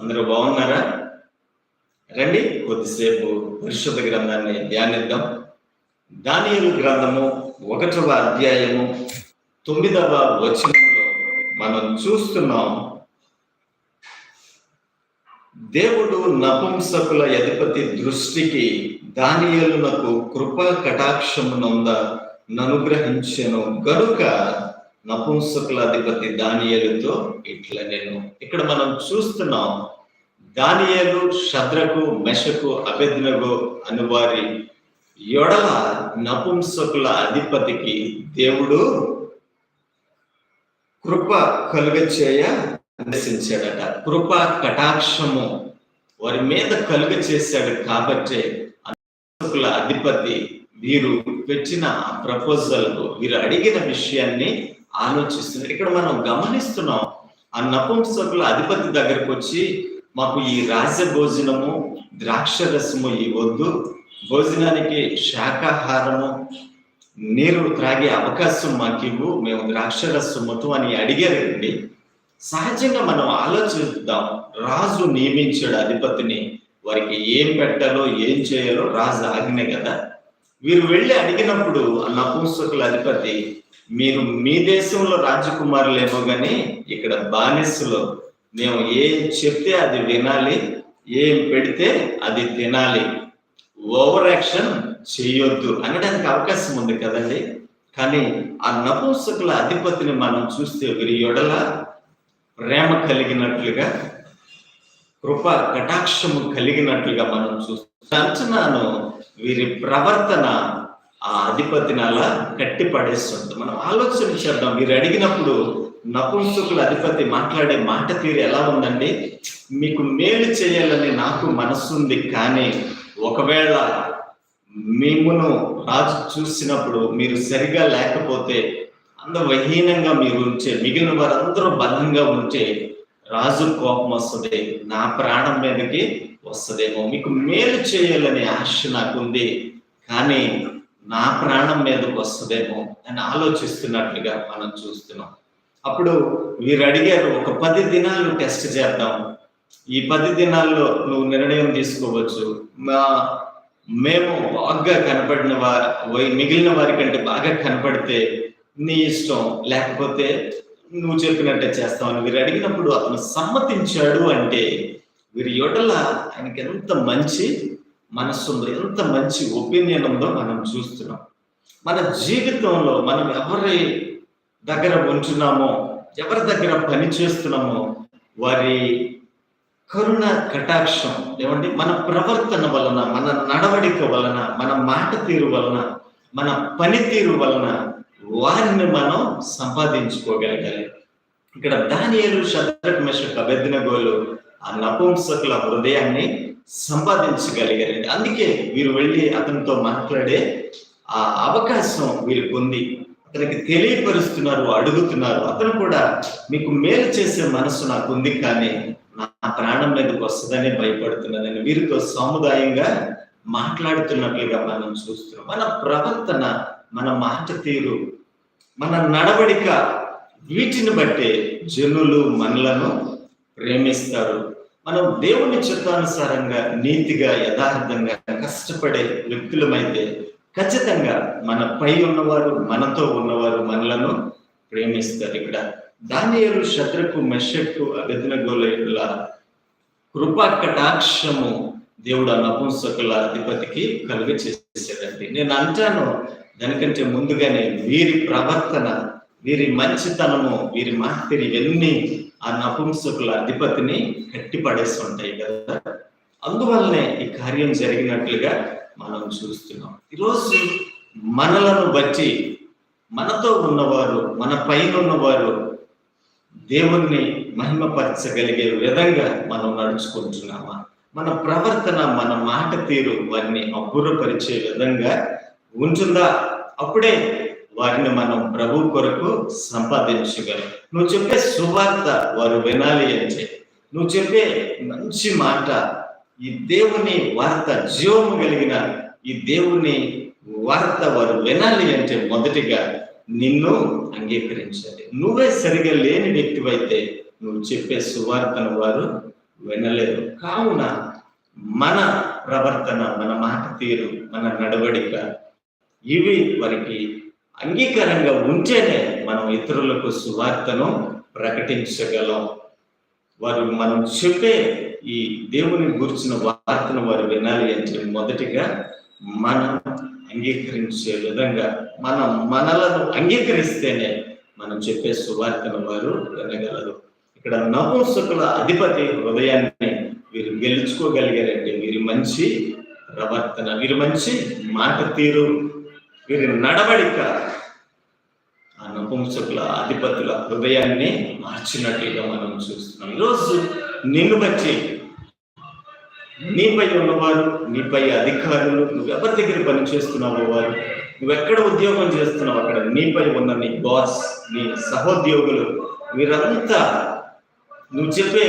అందరూ బాగున్నారా? రండి కొద్దిసేపు పరిశుద్ధ గ్రంథాన్ని ధ్యానిద్దాం. దానియలు గ్రంథము ఒకటవ అధ్యాయము తొమ్మిదవ వచనంలో మనం చూస్తున్నాం దేవుడు నపుంసకుల అధిపతి దృష్టికి దానియలునకు కృప కటాక్షమునంద ననుగ్రహించెను. గనుక నపుంసకుల అధిపతి దానియలుతో ఇట్లా నేను ఇక్కడ మనం చూస్తున్నాం. దానియలు శద్రకు మెషకు అభెజ్ఞగు అని వారి యొడల నపుంసకుల అధిపతికి దేవుడు కృప కలుగ చేయ కృప కటాక్షము వారి మీద కలుగ చేశాడు కాబట్టి అధిపతి వీరు పెట్టిన ప్రపోజల్ వీరు అడిగిన విషయాన్ని ఆలోచిస్తున్నారు ఇక్కడ మనం గమనిస్తున్నాం ఆ నపుంసకుల అధిపతి దగ్గరకు వచ్చి మాకు ఈ రాజ భోజనము ద్రాక్ష రసము ఇవ్వద్దు. భోజనానికి శాకాహారము నీరు త్రాగే అవకాశం మాకు ఇవ్వు మేము ద్రాక్ష మొత్తం అని అడిగారండి. సహజంగా మనం ఆలోచిద్దాం. రాజు నియమించాడు అధిపతిని. వారికి ఏం పెట్టాలో ఏం చేయాలో రాజు ఆజ్ఞ కదా. వీరు వెళ్ళి అడిగినప్పుడు ఆ నపుంసకుల అధిపతి మీరు మీ దేశంలో రాజకుమారులేమో కానీ ఇక్కడ బానిసలో మేము ఏం చెప్తే అది వినాలి ఏం పెడితే అది తినాలి. ఓవర్ యాక్షన్ చేయొద్దు అనడానికి అవకాశం ఉంది కదండి. కానీ ఆ నపుంసకుల అధిపతిని మనం చూస్తే వీరి ఎడల ప్రేమ కలిగినట్లుగా కృప కటాక్షము కలిగినట్లుగా మనం చూస్తాం. అంచనాను వీరి ప్రవర్తన ఆ అధిపతిని అలా కట్టి పడేస్తుంది మనం ఆలోచన చేద్దాం. మీరు అడిగినప్పుడు నపుంసకుల అధిపతి మాట్లాడే మాట తీరు ఎలా ఉందండి? మీకు మేలు చేయాలని నాకు మనసుంది కానీ ఒకవేళ మిమ్మును రాజు చూసినప్పుడు మీరు సరిగా లేకపోతే అందవహీనంగా మీరు ఉంచే మిగిలిన వారందరూ బలంగా ఉంటే రాజు కోపం వస్తుంది నా ప్రాణం మీదకి వస్తుందేమో మీకు మేలు చేయాలనే ఆశ నాకుంది కానీ నా ప్రాణం మీదకి వస్తుందేమో అని ఆలోచిస్తున్నట్లుగా మనం చూస్తున్నాం. అప్పుడు వీరు అడిగారు ఒక పది దినాలు టెస్ట్ చేద్దాం. ఈ పది దినాల్లో నువ్వు నిర్ణయం తీసుకోవచ్చు. మా మేము బాగా కనపడిన వారి మిగిలిన వారి కంటే బాగా కనపడితే నీ ఇష్టం లేకపోతే నువ్వు చెప్పినట్టే చేస్తామని వీరు అడిగినప్పుడు అతను సమ్మతించాడు అంటే వీరి యొడల ఆయనకి ఎంత మంచి మనస్సు ఉందో ఎంత మంచి ఒపీనియన్ ఉందో మనం చూస్తున్నాం. మన జీవితంలో మనం ఎవరి దగ్గర ఉంటున్నామో ఎవరి దగ్గర పని చేస్తున్నామో వారి కరుణ కటాక్షం ఏమండి? మన ప్రవర్తన వలన మన నడవడిక వలన మన మాట తీరు వలన మన పనితీరు వలన వారిని మనం సంపాదించుకోగలగాలి. ఇక్కడ దానియలు శత్రుక్ మెషక్ అభ్యర్థినగోలు ఆ నపుంసకుల హృదయాన్ని సంపాదించగలిగారు. అందుకే వీరు వెళ్ళి అతనితో మాట్లాడే ఆ అవకాశం వీరికి ఉంది. అతనికి తెలియపరుస్తున్నారు అడుగుతున్నారు. అతను కూడా మీకు మేలు చేసే మనసు నాకు ఉంది కానీ నా ప్రాణం మీదకి వస్తుందని భయపడుతున్నదని వీరితో సముదాయంగా మాట్లాడుతున్నట్లుగా మనం చూస్తున్నాం. మన ప్రవర్తన మన మాట తీరు మన నడవడిక వీటిని బట్టే జనులు మనలను ప్రేమిస్తారు. మనం దేవుని చిత్తానుసారంగా నీతిగా యథార్థంగా కష్టపడే వ్యక్తులమైతే ఖచ్చితంగా మన పై ఉన్నవారు మనతో ఉన్నవారు మనలను ప్రేమిస్తారు. ఇక్కడ దానియలు శత్రుకు మెషక్కు అభిజ్ఞగోల కృపా కటాక్షము దేవుడు ఆ నపుంసకుల అధిపతికి కలుగ చేసేదండి నేను అంటాను దానికంటే ముందుగానే వీరి ప్రవర్తన వీరి మంచితనము వీరి మాతిరి ఇవన్నీ ఆ నపుంసకుల అధిపతిని కట్టిపడేస్తుంటాయి ఉంటాయి కదా. అందువల్లనే ఈ కార్యం జరిగినట్లుగా మనం చూస్తున్నాం. ఈరోజు మనలను బట్టి మనతో ఉన్నవారు మన పైన ఉన్నవారు దేవుణ్ణి మహిమపరచగలిగే విధంగా మనం నడుచుకుంటున్నామా? మన ప్రవర్తన మన మాట తీరు వారిని అబ్బురపరిచే విధంగా ఉంటుందా? అప్పుడే వారిని మనం ప్రభు కొరకు సంపాదించగలం. నువ్వు చెప్పే సువార్త వారు వినాలి అంటే నువ్వు చెప్పే మంచి మాట ఈ దేవుని వార్త జీవము కలిగిన ఈ దేవుని వార్త వారు వినాలి అంటే మొదటిగా నిన్ను అంగీకరించాలి. నువ్వే సరిగా లేని వ్యక్తివైతే నువ్వు చెప్పే సువార్తను వారు వినలేదు కావున మన ప్రవర్తన మన మాట తీరు మన నడవడిక ఇవి వారికి అంగీకారంగా ఉంటేనే మనం ఇతరులకు సువార్తను ప్రకటించగలం. వారు మనం చెప్పే ఈ దేవుని గురించిన వార్తను వారు వినాలి అంటే మొదటిగా మనం అంగీకరించే విధంగా మనం మనలను అంగీకరిస్తేనే మనం చెప్పే సువార్తను వారు వినగలరు. ఇక్కడ నపుంసకుల అధిపతి హృదయాన్ని వీరు గెలుచుకోగలిగారంటే వీరి మంచి ప్రవర్తన వీరి మంచి మాట తీరు వీరి నడవడిక ఆ నపుంసకుల అధిపతుల హృదయాన్ని మార్చినట్లుగా మనం చూస్తున్నాం. ఈరోజు నిన్ను బట్టి నీపై ఉన్నవారు నీపై అధికారులు నువ్వు ఎవరి దగ్గర పని చేస్తున్నావు వారు నువ్వెక్కడ ఉద్యోగం చేస్తున్నావు అక్కడ నీపై ఉన్న నీ బాస్ నీ సహోద్యోగులు వీరంతా నువ్వు చెప్పే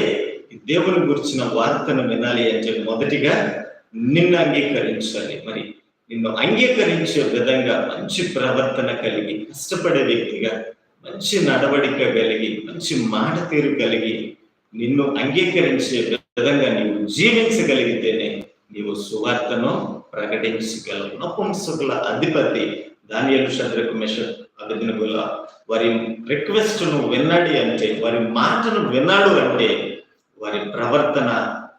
దేవుని గురించిన వార్తను వినాలి అంటే మొదటిగా నిన్ను అంగీకరించాలి. మరి నిన్ను అంగీకరించే విధంగా మంచి ప్రవర్తన కలిగి కష్టపడే వ్యక్తిగా మంచి నడవడిక కలిగి మంచి మాట తీరు కలిగి నిన్ను అంగీకరించే విధంగా నీవు జీవించగలిగితేనే నీవు సువార్తను ప్రకటించగలవు. నపుంసకుల అధిపతి దానియలు శద్రకు మెష అభిదినగుల వారి రిక్వెస్ట్ను విన్నాడు అంటే వారి మాటను విన్నాడు అంటే వారి ప్రవర్తన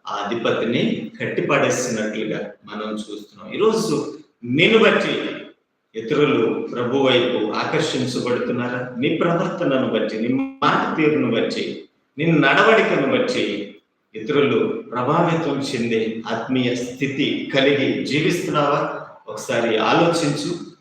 ఆ అధిపతిని కట్టిపడేస్తున్నట్లుగా మనం చూస్తున్నాం. ఈరోజు నేను బట్టి ఇతరులు ప్రభు వైపు ఆకర్షించబడుతున్నారా? నీ ప్రవర్తనను బట్టి నీ మాట తీరును బట్టి నీ నడవడికను బట్టి ఇతరులు ప్రభావితం చెందే ఆత్మీయ స్థితి కలిగి జీవిస్తున్నావా? ఒకసారి ఆలోచించు.